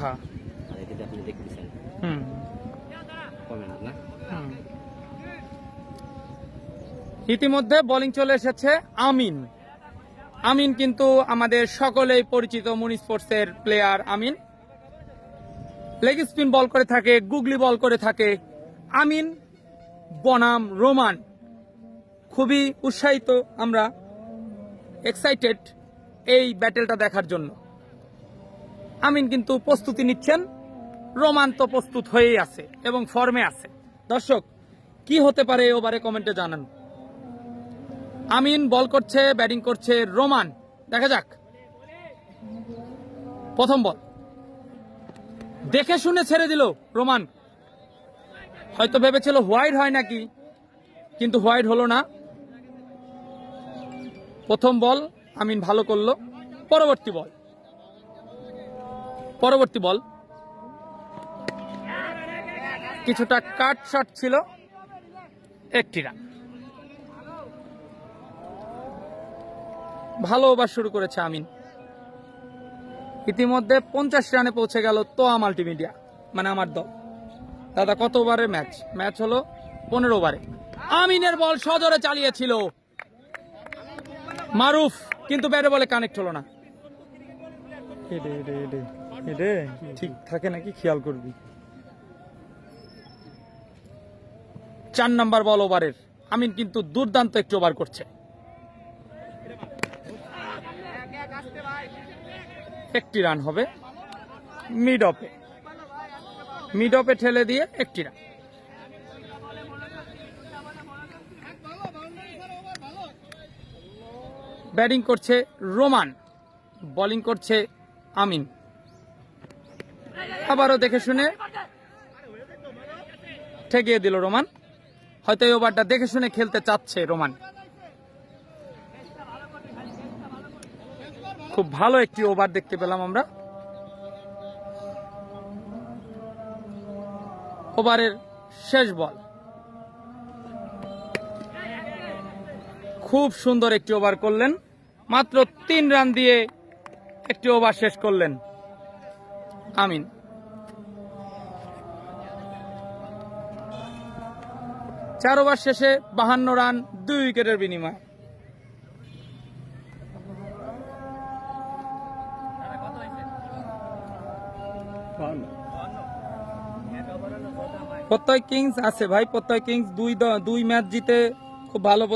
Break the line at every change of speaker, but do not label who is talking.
হ্যাঁ
আর এটা আপনি দেখতেছেন
হুম।
কমেন্ট না
ইতিমধ্যে বোলিং চলে এসেছে আমিন। আমিন কিন্তু আমাদের সকলেই পরিচিত মুনি স্পোর্টসের player Amin. Leg spin ball করে থাকে গুগলি বল করে থাকে আমিন বনাম রোমান। খুবই উৎসাহিত আমরা এক্সাইটেড এই ব্যাটেলটা দেখার জন্য। আমিন কিন্তু প্রস্তুতি নিচ্ছেন। রোমান তো প্রস্তুত হয়েই আছে এবং ফর্মে আছে। দর্শক, কি হতে পারে ওভারে কমেন্টে জানান। আমিন বল করছে, ব্যাটিং করছে রোমান। দেখা যাক। প্রথম বল। দেখে শুনে ছেড়ে দিল রোমান। হয়তো ভেবেছিল হোয়াইট হয় নাকি, কিন্তু হোয়াইট হলো না। প্রথম বল আমিন ভালো করল, পরবর্তী বল। পরবর্তী বল। কিছুটা কাট শট ছিল। একটি রান। ভালো ওভার শুরু করেছে আমিন। ইতিমধ্যে পঞ্চাশ রানে পৌঁছে গেল তো মাল্টিমিডিয়া মানে আমার দল। দাদা, কত ওভারের ম্যাচ? ম্যাচ হলো পনেরো ওভারে। আমিনের বল সজোরে চালিয়েছিল। মারুফ, কিন্তু ব্যাটে বলে কানেক্ট হলো না। এডে ঠিক থাকে নাকি? খেয়াল করবি। চার নাম্বার বল ওভারের। আমিন কিন্তু দুর্দান্ত একটি ওভার করছে। একটি রান হবে মিড অফে মিড অফে ঠেলে দিয়ে একটি রান। ব্যাটিং করছে রোমান বোলিং করছে আমিন। আবারও দেখে শুনে ঠেকিয়ে দিল রোমান। হয়তো এই ওভারটা দেখে শুনে খেলতে চাচ্ছে রোমান। খুব ভালো একটি ওভার দেখতে পেলাম আমরা। ওভারের শেষ বল। খুব সুন্দর একটি ওভার করলেন। মাত্র তিন রান দিয়ে একটি ওভার শেষ করলেন। আমিন। চার ওভার শেষে বাহান্ন রান, দুই উইকেটের বিনিময়। প্রত্যয় কিংস আছে ভাই, প্রত্যয় কিংস দুই দুই ম্যাচ জিতে খুব ভালো